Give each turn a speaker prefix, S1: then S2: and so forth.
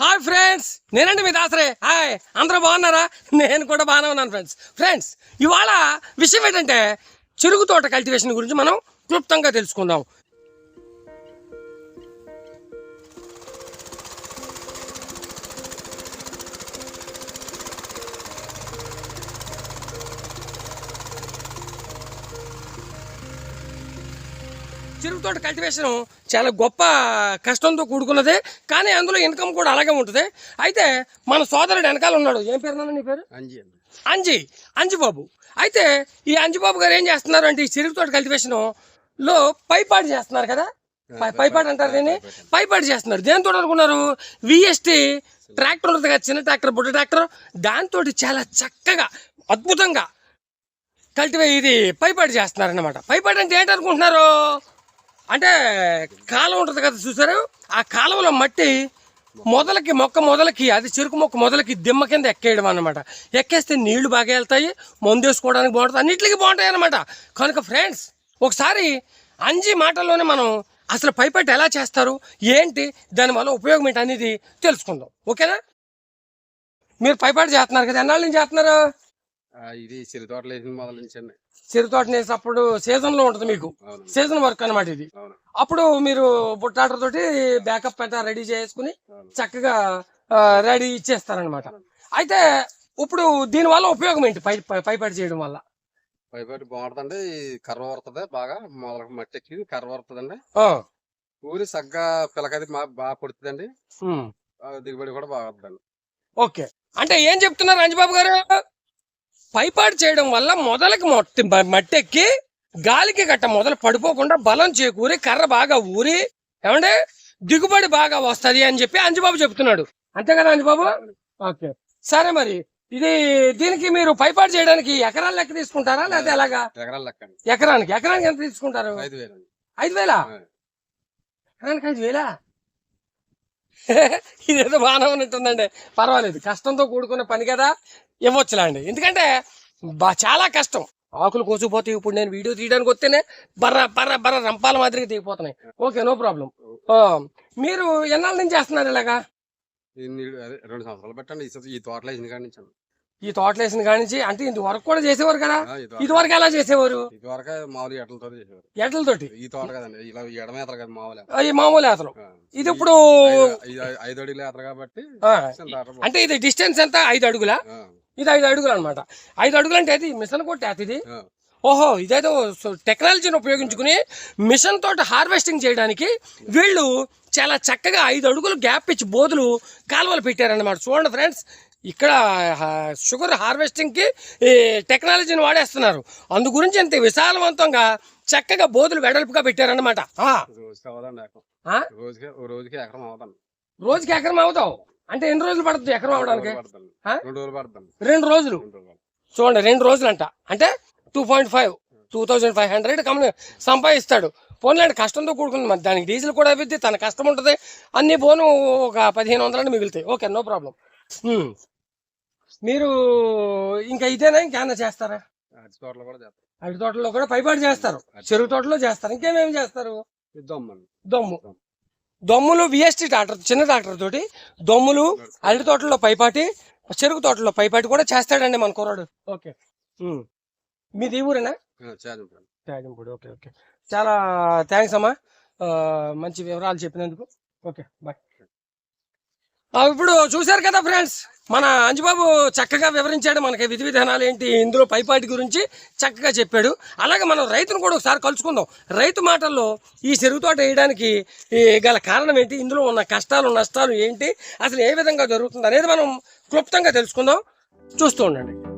S1: Hi friends నేనండి మీ దాసరే. Hi అందరూ బాగున్నారా? నేను కూడా బాగానే ఉన్నాను ఫ్రెండ్స్ ఫ్రెండ్స్ ఇవాళ విషయం ఏంటంటే చెరుకు తోట కల్టివేషన్ గురించి మనం క్లుప్తంగా తెలుసుకుందాం. చెరుకు తోట కల్టివేషన్ చాలా గొప్ప కష్టంతో కూడుకున్నదే. కానీ అందులో ఇన్కమ్ కూడా అలాగే ఉంటుంది. అయితే మన సోదరుడు వెనకాల ఉన్నాడు. ఏం పేరు నాన్న నీ పేరు?
S2: అంజి
S1: అంజి. అంజిబాబు. అయితే ఈ అంజిబాబు గారు ఏం చేస్తున్నారు అంటే ఈ చెరుకు తోట కల్టివేషన్లో పైపాటి చేస్తున్నారు కదా? పై- పైపాటి అంటారు దీన్ని? పైపాటి. చేస్తున్నారు. దేంతో అనుకున్నారు? విఎస్టి ట్రాక్టర్ ఉంటుంది కదా చిన్న ట్రాక్టర్ బుడ్డ ట్రాక్టర్ దాంతో చాలా చక్కగా అద్భుతంగా కల్టివే ఇది పైపాటి చేస్తున్నారు అనమాట పైపాటి అంటే ఏంటి అనుకుంటున్నారు? అంటే కాలం ఉంటుంది కదా చూసారు? ఆ కాలంలో మట్టి మొదలకి మొక్క మొదలకి అది చెరుకు మొక్క మొదలకి దిమ్మ కింద ఎక్కేయడం అనమాట ఎక్కేస్తే నీళ్ళు బాగా వెళ్తాయి మందు వేసుకోవడానికి బాగుంటుంది అన్నిటికీ బాగుంటాయి అనమాట కనుక ఫ్రెండ్స్ ఒకసారి అంజీ మాటల్లోనే మనం అసలు పైపెట్ ఎలా చేస్తారు ఏంటి దానివల్ల ఉపయోగం ఏంటి అనేది తెలుసుకుందాం. ఓకేనా? మీరు పైపాటి చేస్తున్నారు కదా ఎన్నాళ్ళు నుంచి చేస్తున్నారు?
S2: ఇది సిరి తోటలు వేసిన మొదలు నుంచి అండి
S1: చెరు తోట వేసినప్పుడు సీజన్లో ఉంటుంది మీకు. సీజన్ వర్క్ అనమాట ఇది. అప్పుడు మీరు బుట్టాటర్ తోటి బ్యాకప్ అంతా రెడీ చేసుకుని. చక్కగా రెడీ ఇచ్చేస్తారనమాట అయితే ఇప్పుడు దీనివల్ల ఉపయోగం ఏంటి? పై పైపాటి చేయడం వల్ల?
S2: పైపాటి బాగుంటుందండి. కర్ర వరుతుంది బాగా. మొదలకు మట్టి ఎక్కి కర్ర వరుతుందండి. ఊరి సగ్గా పిల్లకది మా- బాగా పుడుతుందండి దిగుబడి కూడా బాగా
S1: ఓకే. అంటే ఏం చెప్తున్నారు అంజబాబు గారు? పైపాటి చేయడం వల్ల మొదలకి మొట్టి మట్టి ఎక్కి గాలికి గట్ట మొదలు పడిపోకుండా బలం చేకూరి కర్ర బాగా ఊరి ఏమంటే దిగుబడి బాగా వస్తది అని చెప్పి అంజబాబు చెప్తున్నాడు. అంతే కదా అంజబాబు? ఓకే. సరే మరి. ఇది దీనికి మీరు పైపాటు చేయడానికి ఎకరాల లెక్క తీసుకుంటారా లేదా ఎలాగా?
S2: ఎకరాలు లెక్క అండి.
S1: ఎకరానికి. ఎకరానికి ఎంత తీసుకుంటారు?
S2: ఐదు వేలు.
S1: ఎకరానికి ఐదు వేలా? ఇదేదో బాగానే ఉన్నట్టుందండి. పర్వాలేదు కష్టంతో కూడుకున్న పని కదా ఇవ్వచ్చులాండి. ఎందుకంటే బా చాలా కష్టం. ఆకులు కోసుకుపోతే ఇప్పుడు నేను వీడియో తీయడానికి వస్తేనే బర్ర బర్ర బర్ర రంపాల మాదిరిగా దిగిపోతున్నాయి. Okay no problem. మీరు ఎన్నాళ్ళ నుంచి చేస్తున్నారు ఇలాగా?
S2: రెండు సంవత్సరాలు పెట్టండి. ఈ తోటలో తోటలు కాడి నుంచి?
S1: ఈ తోటలు వేసిన కాడి నుంచి అంటే ఇది వరకు కూడా చేసేవారు కదా? ఇది వరకు ఎలా చేసేవారు? ఎడ్లతోటి
S2: ఈ తోట కదండి ఇలా ఎడమ ఎత్తరు కదా మామూలు
S1: ఏతలు. ఇది ఇప్పుడు
S2: ఐదు- అడుగులు కాబట్టి
S1: అంటే ఇది డిస్టెన్స్ ఎంత? ఐదు అడుగులా? ఇది ఐదు అడుగులు అనమాట ఐదు అడుగులు అంటే అది మిషన్ కొట్టేది ఇది. ఓహో ఇదేదో టెక్నాలజీని ఉపయోగించుకుని మిషన్ తోటి హార్వెస్టింగ్ చేయడానికి వీళ్ళు చాలా చక్కగా ఐదు అడుగులు గ్యాప్ ఇచ్చి బోధులు కాలువలు పెట్టారన్నమాట. చూడండి ఫ్రెండ్స్ ఇక్కడ షుగర్ హార్వెస్టింగ్కి ఈ టెక్నాలజీని వాడేస్తున్నారు. అందు గురించి ఇంత విశాలవంతంగా చక్కగా బోధులు వెడల్పుగా పెట్టారన్నమాట.
S2: రోజుకి ఎకరం.
S1: అవుతావు. అంటే ఎన్ని రోజులు పడుతుంది ఎకరం అవడానికి?
S2: రెండు రోజులు
S1: చూడండి రెండు రోజులు? అంట అంటే two point five two thousand five hundred company సంపాదిస్తాడు. పోన్లేండి కష్టంతో కూడుకుంది. మరి దానికి డీజిల్ కూడా అవిద్ది తన కష్టం ఉంటుంది. అన్ని పోను ఒక పదిహేను వందలని మిగులుతాయి. Okay no problem. మీరు ఇంకా ఇదేనా? ఇంకేమన్నా చేస్తారా?
S2: అరటి తోటలు కూడా చేస్తాం.
S1: అరటి తోటలో కూడా పైపాటు చేస్తారు. చెరుకు తోటలో చేస్తారు. ఇంకేమేమి చేస్తారు?
S2: ఇద్దామండి
S1: దమ్ము. దమ్ములు విఎస్టీ ట్రాక్టర్ చిన్న ట్రాక్టర్ తోటి దమ్ములు అరటి తోటల్లో పైపాటి చెరుకు తోటలో పైపాటి కూడా చేస్తాడండి మన కుర్రాడు. ఓకే. మీది ఊరేనా? Tyagampudi okay okay. చాలా థ్యాంక్స్ అమ్మా. మంచి వివరాలు చెప్పినందుకు. Okay bye. ఇప్పుడు చూశారు కదా ఫ్రెండ్స్ మన అంజుబాబు చక్కగా వివరించాడు మనకి విధి విధానాలు ఏంటి ఇందులో పైపాటి గురించి చక్కగా చెప్పాడు. అలాగే మనం రైతును కూడా ఒకసారి కలుసుకుందాం. రైతు మాటల్లో ఈ చెరుకు తోట వేయడానికి గల కారణం ఏంటి ఇందులో ఉన్న కష్టాలు నష్టాలు ఏంటి అసలు ఏ విధంగా జరుగుతుంది అనేది మనం క్లుప్తంగా తెలుసుకుందాం. చూస్తూ ఉండండి.